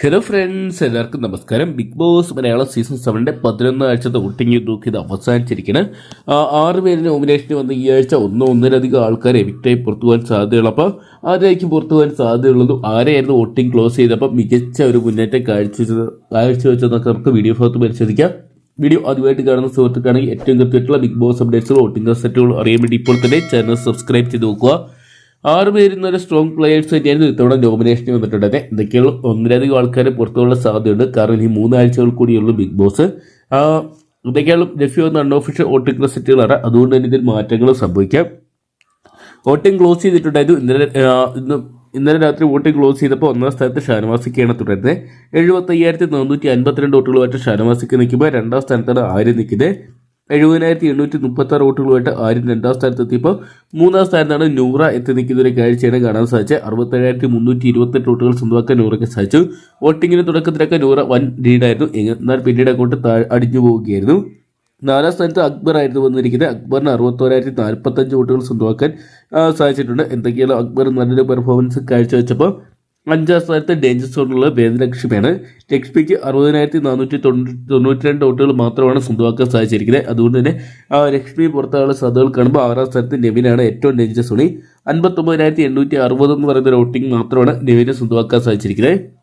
Hello friends എല്ലാവർക്കും നമസ്കാരം. Big Boss Malayalam season സെവന്റെ പതിനൊന്ന് ആഴ്ചത്തെ വോട്ടിംഗ് നോക്കി ഇത് അവസാനിച്ചിരിക്കുന്നത് ആറ് പേര് നോമിനേഷന് വന്ന ഈ ആഴ്ച ഒന്നോ ഒന്നിലധികം ആൾക്കാരെ എവിക്റ്റായി പുറത്തു പോകാൻ സാധ്യതയുള്ളൂ. അപ്പോൾ ആരായിരിക്കും പുറത്തു പോകാൻ സാധ്യതയുള്ളതും ആരെയായിരുന്നു വോട്ടിംഗ് ക്ലോസ് ചെയ്തപ്പോൾ മികച്ച ഒരു മുന്നേറ്റം കാഴ്ചവെച്ചത് കാഴ്ചവെച്ചതൊക്കെ നമുക്ക് വീഡിയോ ഭാഗത്ത് പരിശോധിക്കാം. വീഡിയോ ആദ്യമായിട്ട് കാണുന്ന സുഹൃത്തുക്കാണെങ്കിൽ ഏറ്റവും കൃത്യമായിട്ടുള്ള ബിഗ് ബോസ് അപ്ഡേറ്റ്സുകൾ വോട്ടിംഗ് സെറ്റുകൾ അറിയാൻ വേണ്ടി ഇപ്പോൾ തന്നെ ചാനൽ സബ്സ്ക്രൈബ് ചെയ്ത് നോക്കുക. ആറ് പേര് ഇന്നലെ സ്ട്രോങ് പ്ലെയേഴ്സ് തന്നെയായിരുന്നു ഇത്തവണ നോമിനേഷന് അതെ എന്തൊക്കെയുള്ള ഒന്നിലധികം ആൾക്കാർ പുറത്തുള്ള സാധ്യതയുണ്ട്. കാരണം ഈ മൂന്നാഴ്ചകൾ കൂടിയുള്ളൂ ബിഗ് ബോസ് ഇതൊക്കെയാണ് എന്തൊക്കെയാണ് എന്ന അൺഒഫീഷ്യൽ വോട്ടിംഗ് റിസൾട്ടുകളാണ് അതുകൊണ്ട് തന്നെ ഇതിൽ മാറ്റങ്ങൾ സംഭവിക്കാം. വോട്ടിംഗ് ക്ലോസ് ചെയ്തിട്ടുണ്ടായിരുന്നു. ഇന്നലെ ഇന്ന് ഇന്നലെ രാത്രി വോട്ടിംഗ് ക്ലോസ് ചെയ്തപ്പോൾ ഒന്നാം സ്ഥാനത്ത് ഷാനവാസിക്കാണ് തുടരുന്നത്. എഴുപത്തയ്യായിരത്തി നാനൂറ്റി അൻപത്തിരണ്ട് വോട്ടുകളുമായിട്ട് ഷാനവാസിക്ക് നിൽക്കുമ്പോൾ രണ്ടാം സ്ഥാനത്താണ് ആര് നിൽക്കുന്നത്? എഴുപതിനായിരത്തി എണ്ണൂറ്റി മുപ്പത്തി ആറ് വോട്ടുകളുമായിട്ട് ആര്യം രണ്ടാം സ്ഥാനത്തെത്തിയപ്പോൾ മൂന്നാം സ്ഥാനത്താണ് നൂറ എത്തി നിൽക്കുന്ന ഒരു കാഴ്ചയാണ് കാണാൻ സാധിച്ചത്. അറുപത്തേഴായിരത്തി മുന്നൂറ്റി ഇരുപത്തെട്ട് വോട്ടുകൾ സ്വന്തമാക്കാൻ നൂറയ്ക്ക് സാധിച്ചു. വോട്ടിങ്ങിന് തുടക്കത്തിലൊക്കെ നൂറ വൻ ലീഡായിരുന്നു. എന്നാൽ പിന്നീട് അങ്ങോട്ട് അടിഞ്ഞു പോവുകയായിരുന്നു. നാലാം സ്ഥാനത്ത് അക്ബർ ആയിരുന്നു വന്നിരിക്കുന്നത്. അക്ബറിന് അറുപത്തോരായിരത്തി നാൽപ്പത്തഞ്ച് വോട്ടുകൾ സ്വന്തമാക്കാൻ സാധിച്ചിട്ടുണ്ട്. എന്തൊക്കെയാണ് അക്ബർ നല്ലൊരു പെർഫോമൻസ് കാഴ്ചവെച്ചപ്പോൾ? അഞ്ചാം സ്ഥാനത്ത് ഡേഞ്ചർ സോണിലുള്ള വേദലക്ഷ്മിയാണ് ലക്ഷ്മിക്ക് അറുപതിനായിരത്തി നാനൂറ്റി തൊണ്ണൂറ്റി തൊണ്ണൂറ്റി രണ്ട് വോട്ടുകൾ മാത്രമാണ് സ്വന്തമാക്കാൻ സാധിച്ചിരിക്കുന്നത്. അതുകൊണ്ട് തന്നെ ആ, ലക്ഷ്മി പുറത്താനുള്ള സാധ്യതകൾ കാണുമ്പോൾ ആറാം സ്ഥാനത്ത് നെവിനാണ് ഏറ്റവും ഡേഞ്ചർ സോണി. അൻപത്തൊമ്പതിനായിരത്തി എണ്ണൂറ്റി അറുപത് എന്ന് പറയുന്ന ഒരു വോട്ടിംഗ് മാത്രമാണ് നെവിനെ സ്വന്തമാക്കാൻ സാധിച്ചിരിക്കുന്നത്.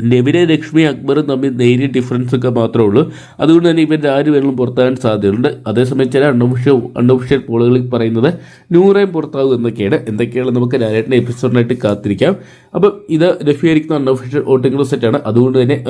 നെവിനെ ലക്ഷ്മി അക്ബർ തമ്മിൽ നേരിയ ഡിഫറൻസ് ഒക്കെ മാത്രമേ ഉള്ളൂ. അതുകൊണ്ട് തന്നെ ഇവർ വേണമെങ്കിലും പുറത്താകാൻ സാധ്യതയുണ്ട്. അതേസമയം ചില അൺഒഫീഷ്യൽ അൺഒഫീഷ്യൽ പോളുകളിൽ പറയുന്നത് നൂറേം പുറത്താകും എന്നൊക്കെയാണ്. എന്തൊക്കെയാണ് നമുക്ക് ലാലേട്ടന്റെ എപ്പിസോഡിനായിട്ട് കാത്തിരിക്കാം. അപ്പം ഇത് ലഭ്യമായിരിക്കുന്ന അൺഒഫീഷ്യൽ വോട്ടിംഗ് സെറ്റാണ് അതുകൊണ്ട് തന്നെ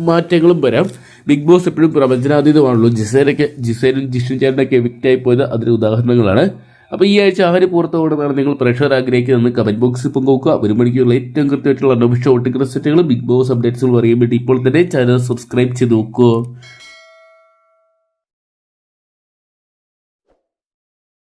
മാറ്റങ്ങളും വരാം. ബിഗ് ബോസ് എപ്പോഴും പ്രവചനാതീതമാണല്ലോ ജിസേനൊക്കെ ജിസേനും ജിഷ്ണു ചേട്ടനൊക്കെ എവിക്റ്റായി പോയത് അതിന് ഉദാഹരണങ്ങളാണ്. അപ്പോൾ ഈ ആഴ്ച ആര് പുറത്തു പോകണമെന്നാണ് നിങ്ങൾ പ്രഷർ ആഗ്രഹിക്കുന്നതെന്ന് കമന്റ് ബോക്സിൽ പങ്കുവെക്കുക. ഒരു മണിക്കുള്ള ഏറ്റവും കൃത്യമായിട്ടുള്ള അനോഭിഷ്ട വോട്ടിംഗ് സെറ്റുകളും ബിഗ് ബോസ് അപ്ഡേറ്റ്സുകളും അറിയാൻ വേണ്ടി ഇപ്പോൾ തന്നെ ചാനൽ സബ്സ്ക്രൈബ് ചെയ്ത് നോക്കുക.